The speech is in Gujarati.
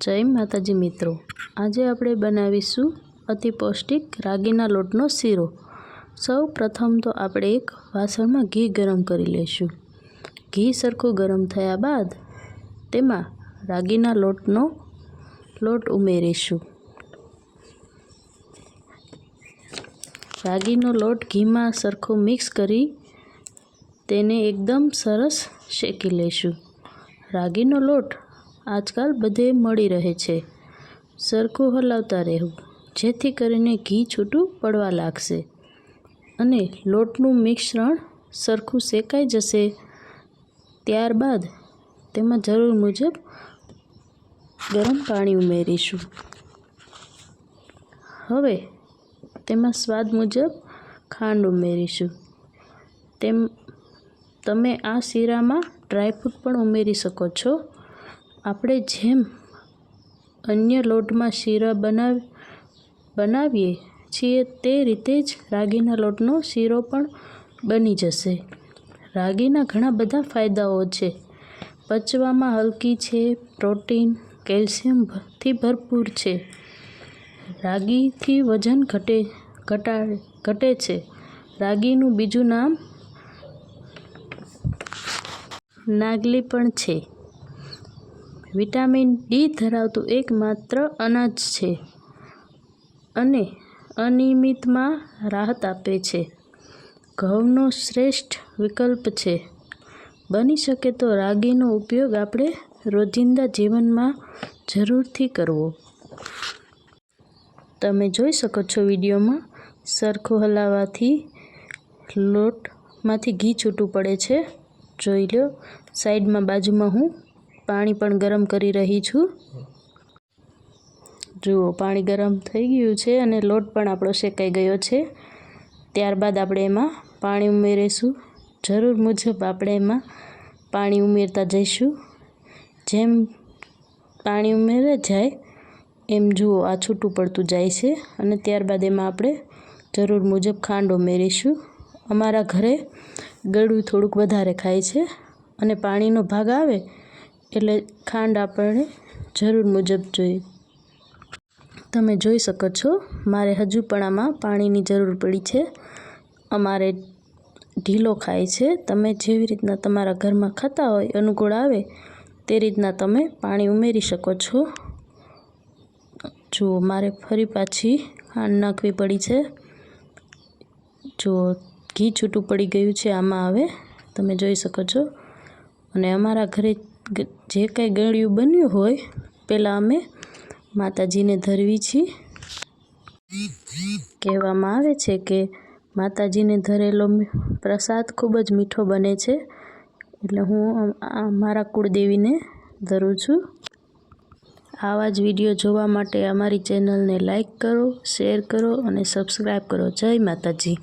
જય માતાજી મિત્રો. આજે આપણે બનાવીશું અતિ પૌષ્ટિક રાગીના લોટનો શીરો. સૌ પ્રથમ તો આપણે એક વાસણમાં ઘી ગરમ કરી લઈશું. ઘી સરખું ગરમ થયા બાદ તેમાં રાગીના લોટનો લોટ ઉમેરીશું. રાગીનો લોટ ઘીમાં સરખો મિક્સ કરી તેને એકદમ સરસ શેકી લઈશું. રાગીનો લોટ આજકાલ બધે મળી રહે છે. સરખું હલાવતા રહેવું, જેથી કરીને ઘી છૂટું પડવા લાગશે. અને લોટનું મિશ્રણ સરખું શેકાઈ જશે. ત્યારબાદ તેમાં જરૂર મુજબ ગરમ પાણી ઉમેરીશું. હવે તેમાં સ્વાદ મુજબ ખાંડ ઉમેરીશું. તેમ, તમે આ શીરામાં ડ્રાયફ્રૂટ પણ ઉમેરી શકો છો. આપણે જેમ અન્ય લોટમાં શીરા બનાવ, બનાવીએ છીએ તે રીતે જ રાગીના લોટનો શીરો પણ બની જશે. રાગીના ઘણા બધા ફાયદાઓ છે. પચવામાં હલકી છે, પ્રોટીન કેલ્શિયમથી ભરપૂર છે. રાગીથી વજન ઘટે, ઘટાડે, ઘટે છે. રાગીનું બીજું નામ નાગલી પણ છે. વિટામિન ડી ધરાવતું એકમાત્ર અનાજ છે અને અનિયમિતમાં રાહત આપે છે. ઘઉંનો શ્રેષ્ઠ વિકલ્પ છે. બની શકે તો રાગીનો ઉપયોગ આપણે રોજિંદા જીવનમાં જરૂરથી કરવો. તમે જોઈ શકો છો વિડીયોમાં સરખું હલાવવાથી લોટમાંથી ઘી છૂટું પડે છે. જોઈ લો, સાઈડમાં બાજુમાં હું પાણી પણ ગરમ કરી રહી છું. જુઓ, પાણી ગરમ થઈ ગયું છે અને લોટ પણ આપણો શેકાઈ ગયો છે. ત્યારબાદ આપણે એમાં પાણી ઉમેરીશું. જરૂર મુજબ આપણે એમાં પાણી ઉમેરતા જઈશું. જેમ પાણી ઉમેરે જાય, એમ જુઓ, આ છૂટું પડતું જાય છે અને ત્યારબાદ એમાં આપણે જરૂર મુજબ ખાંડ ઉમેરીશું. અમારા ઘરે ગળું થોડુંક વધારે ખાય છે અને પાણીનો ભાગ આવે એટલે ખાંડ આપણે જરૂર મુજબ જોઈએ. તમે જોઈ શકો છો, મારે હજુ પણ આમાં પાણીની જરૂર પડી છે. અમારે ઢીલો ખાય છે. તમે જેવી રીતના તમારા ઘરમાં ખાતા હોય, અનુકૂળ આવે, તે રીતના તમે પાણી ઉમેરી શકો છો. જુઓ, મારે ફરી પાછી ખાંડ નાખવી પડી છે. જુઓ, ઘી છૂટું પડી ગયું છે, આમાં હવે તમે જોઈ શકો છો. અને અમારા ઘરે જે કાંઈ ગળ્યું બન્યું હોય પહેલાં અમે માતાજીને ધરવી છીએ. કહેવામાં આવે છે કે માતાજીને ધરેલો પ્રસાદ ખૂબ જ મીઠો બને છે. એટલે હું મારા કુળદેવીને ધરું છું. આવા જ વીડિયો જોવા માટે અમારી ચેનલને લાઈક કરો, શેર કરો અને સબસ્ક્રાઈબ કરો. જય માતાજી.